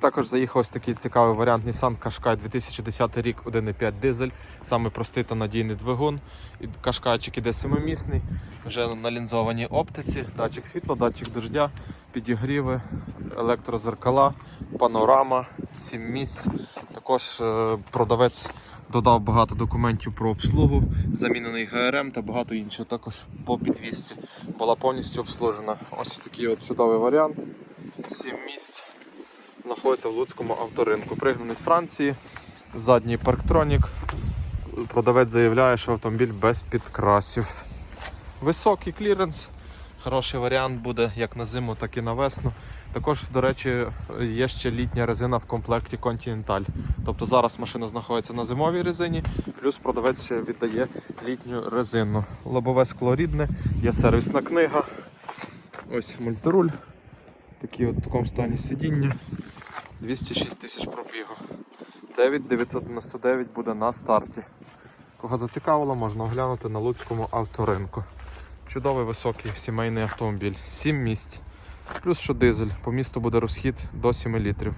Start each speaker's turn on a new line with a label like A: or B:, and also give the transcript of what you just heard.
A: Також заїхав ось такий цікавий варіант Nissan Qashqai 2010 рік 1.5 дизель, саме простий та надійний двигун. І Кашкайчик іде семимісний, вже на лінзованій оптиці, датчик світла, датчик дождя, підігріви, електрозеркала, панорама, 7 місць. Також е, продавець додав багато документів про обслугу, замінений ГРМ та багато іншого. Також по підвісці була повністю обслужена. Ось такий от чудовий варіант. 7 місць знаходиться в Луцькому авторинку. Пригнаний з Франції, задній парктронік. Продавець заявляє, що автомобіль без підкрасів. Високий кліренс, хороший варіант буде як на зиму, так і на весну. Також, до речі, є ще літня резина в комплекті Continental. Тобто зараз машина знаходиться на зимовій резині, плюс продавець ще віддає літню резину. Лобове скло рідне, є сервісна книга. Ось мультируль. Такі от в такому стані сидіння. 206 тисяч пробігу. 9999 буде на старті. Кого зацікавило, можна оглянути на Луцькому авторинку. Чудовий високий сімейний автомобіль. 7 місць. Плюс що дизель. По місту буде розхід до 7 літрів.